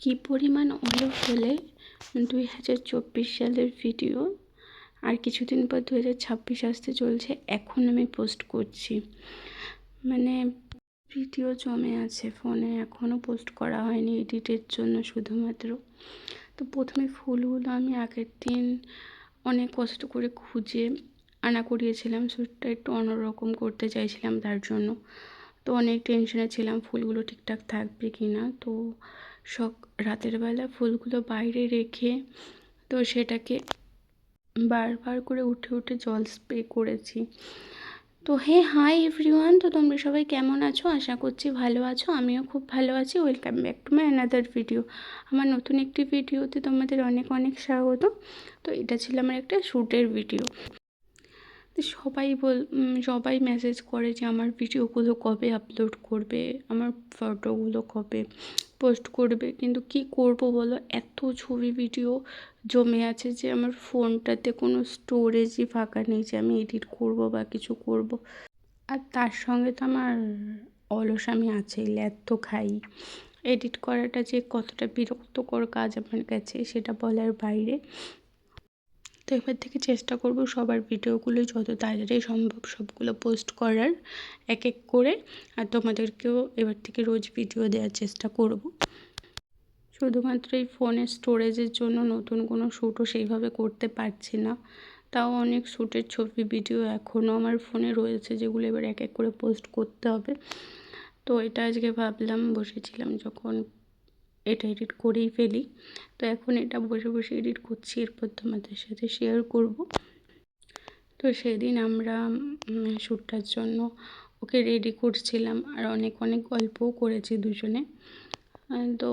কী পরিমাণ অলো হলে দুই হাজার চব্বিশ সালের ভিডিও আর কিছুদিন পর দু হাজার ছাব্বিশ আসতে চলছে, এখন আমি পোস্ট করছি। মানে ভিডিও জমে আছে ফোনে এখনও পোস্ট করা হয়নি এডিটের জন্য শুধুমাত্র। তো প্রথমে ফুলগুলো আমি আগের দিন অনেক কষ্ট করে খুঁজে আনা করিয়েছিলাম শ্যুটটা একটু অন্যরকম করতে চাইছিলাম তার জন্য। তো অনেক টেনশনে ছিলাম, ফুলগুলো ঠিকঠাক থাকবে কি না? তো সক, রাতের বেলা ফুলগুলো বাইরে রেখে তো সেটাকে বারবার করে উঠে উঠে জল স্প্রে করেছি। তো হে হাই এভরিওয়ান তো তোমরা সবাই কেমন আছো? আশা করছি ভালো আছো, আমিও খুব ভালো আছি। Welcome back to my another video আমার নতুন একটি ভিডিওতে তোমাদের অনেক অনেক স্বাগত। তো এটা ছিল আমার একটা শ্যুটের ভিডিও তো সবাই বল সবাই মেসেজ করে যে আমার ভিডিওগুলো কবে আপলোড করবে, আমার ফটোগুলো কবে পোস্ট করবে। কিন্তু কি করব বলো? এত ছবি ভিডিও জমে আছে যে আমার ফোনটাতে কোনো স্টোরেজই ফাঁকা নেই যে আমি এডিট করব বা কিছু করব। আর তার সঙ্গে তো আমার অলস আমি আছেই, ল্যাদ তো খাই। এডিট করাটা যে কতটা বিরক্তকর কাজ আমার কাছে, সেটা বলার বাইরে। তো এবার থেকে চেষ্টা করব সবার ভিডিওগুলো যত তাড়াতাড়ি সম্ভব সবগুলো পোস্ট করার এক এক করে। আর তোমাদেরকেও এবার থেকে রোজ ভিডিও দেওয়ার চেষ্টা করব। শুধুমাত্র এই ফোনের স্টোরেজের জন্য নতুন কোনো শ্যুটও সেইভাবে করতে পারছি না। তাও অনেক শ্যুটের ছবি ভিডিও এখনও আমার ফোনে রয়েছে যেগুলো এবার এক এক করে পোস্ট করতে হবে। তো এটা আজকে ভাবলাম, বসেছিলাম যখন এটা এডিট করেই ফেলি। তো এখন এটা বসে বসে এডিট করছি, এরপর তোমাদের সাথে শেয়ার করব। তো সেদিন আমরা শ্যুটটার জন্য ওকে রেডি করছিলাম আর অনেক অনেক গল্পও করেছি দুজনে। তো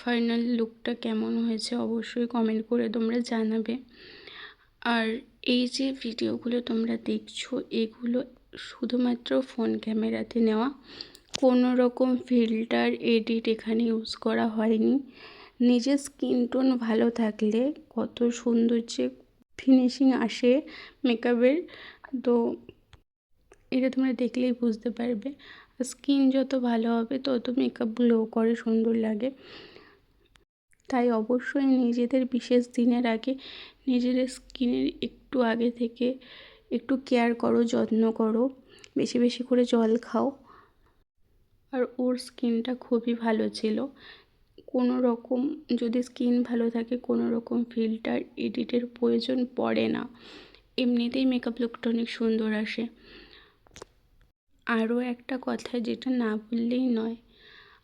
ফাইনাল লুকটা কেমন হয়েছে অবশ্যই কমেন্ট করে তোমরা জানাবে। আর এই যে ভিডিওগুলো তোমরা দেখছ, এগুলো শুধুমাত্র ফোন ক্যামেরাতে নেওয়া। কোনো রকম ফিল্টার এডিট এখানে ইউজ করা হয়নি। নিজের স্কিন টোন ভালো থাকলে কত সুন্দর যে ফিনিশিং আসে মেকআপের। তো এটা তোমরা দেখলেই বুঝতে পারবে। স্কিন যত ভালো হবে, তত মেকআপ গ্লো করে সুন্দর লাগে। তাই অবশ্যই নিজেদের বিশেষ দিনের আগে নিজেদের স্কিনের একটু আগে থেকে একটু কেয়ার করো, যত্ন করো। বেশি বেশি করে জল খাও। আর ওর স্কিনটা খুবই ভালো ছিল। কোনো রকম যদি স্কিন ভালো থাকে কোনো রকম ফিল্টার এডিটের প্রয়োজন পড়ে না। এমনিতেই মেকআপ লুকটা অনেক সুন্দর আসে। আরও একটা কথা যেটা না বললেই নয়,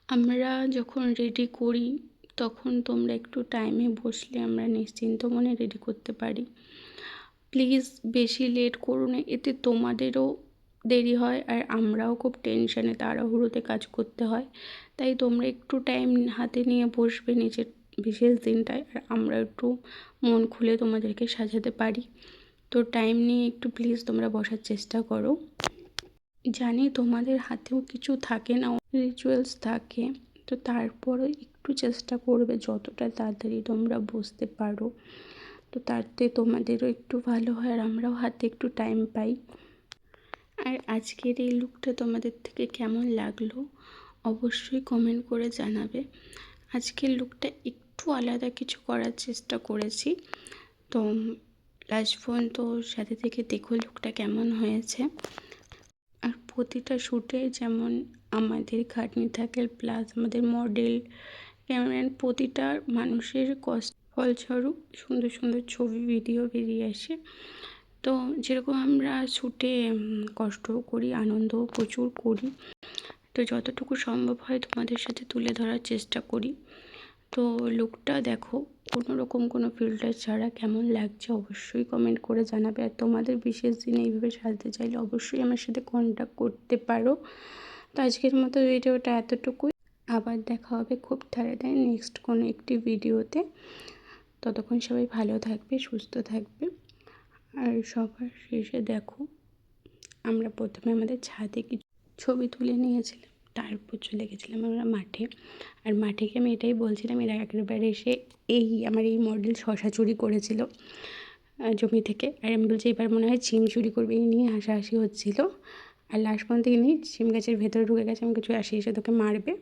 আমরা যখন রেডি করি, তখন তোমরা একটু টাইমে বসলে আমরা নিশ্চিন্ত মনে রেডি করতে পারি। প্লিজ বেশি লেট করো না, এতে তোমাদেরও দেরি হয় আর আমরাও খুব টেনশানে তাড়াহুড়োতে কাজ করতে হয়। তাই তোমরা একটু টাইম হাতে নিয়ে বসবে নিজের বিশেষ দিনটায় আর আমরা একটু মন খুলে তোমাদেরকে সাজাতে পারি। তো টাইম নিয়ে একটু প্লিজ তোমরা বসার চেষ্টা করো। জানি তোমাদের হাতেও কিছু থাকে না রিচুয়ালস থাকে। তো তারপরে একটু চেষ্টা করবে যতটা তাড়াতাড়ি তোমরা বসতে পারো। তো তাতে তোমাদেরও একটু ভালো হয় আর আমরাও হাতে একটু টাইম পাই। আর আজকের এই লুকটা তোমাদের থেকে কেমন লাগল, অবশ্যই কমেন্ট করে জানাবে। আজকের লুকটা একটু আলাদা কিছু করার চেষ্টা করেছি। তো লাস্ট পর্যন্ত সাথে থেকে দেখো লুকটা কেমন হয়েছে। আর প্রতিটা শ্যুটে যেমন আমাদের খাটনি থাকে প্লাস আমাদের মডেল ক্যামেরাম্যান প্রতিটা মানুষের কষ্ট ফলস্বরূপ সুন্দর সুন্দর ছবি ভিডিও বেরিয়ে আসে। তো যেরকম আমরা ছুটে কষ্ট করি, আনন্দও প্রচুর করি। তো যতটুকু সম্ভব হয় তোমাদের সাথে তুলে ধরার চেষ্টা করি। তো লুকটা দেখো কোনো রকম কোনো ফিল্টার ছাড়া কেমন লাগছে অবশ্যই কমেন্ট করে জানাবে। আর তোমাদের বিশেষ দিনে এইভাবে সাজতে চাইলে অবশ্যই আমার সাথে কন্ট্যাক্ট করতে পারো। তো আজকের মতো ভিডিওটা এতটুকুই। আবার দেখা হবে খুব তাড়াতাড়ি নেক্সট কোনো একটি ভিডিওতে ততক্ষণ সবাই ভালো থাকবে, সুস্থ থাকবে। আর সবার শেষে দেখো, আমরা প্রথমে আমাদের ছাদে কিছু ছবি তুলে নিয়েছিলাম। তারপর চলে গেছিলাম আমরা মাঠে। আর মাঠে গিয়ে আমি এটাই বলছিলাম, এরা একবার এসে এই আমার এই মডেল শশা চুরি করেছিল জমি থেকে। আর আমি বলছি, এবার মনে হয় চিম চুরি করবে। এই নিয়ে হাসাহাসি হচ্ছিল। আর লাস্ট পর্যন্ত ইনি চিম গাছের ভেতরে ঢুকে গেছে। আমি কিছু আসি, এসে তোকে মারবে।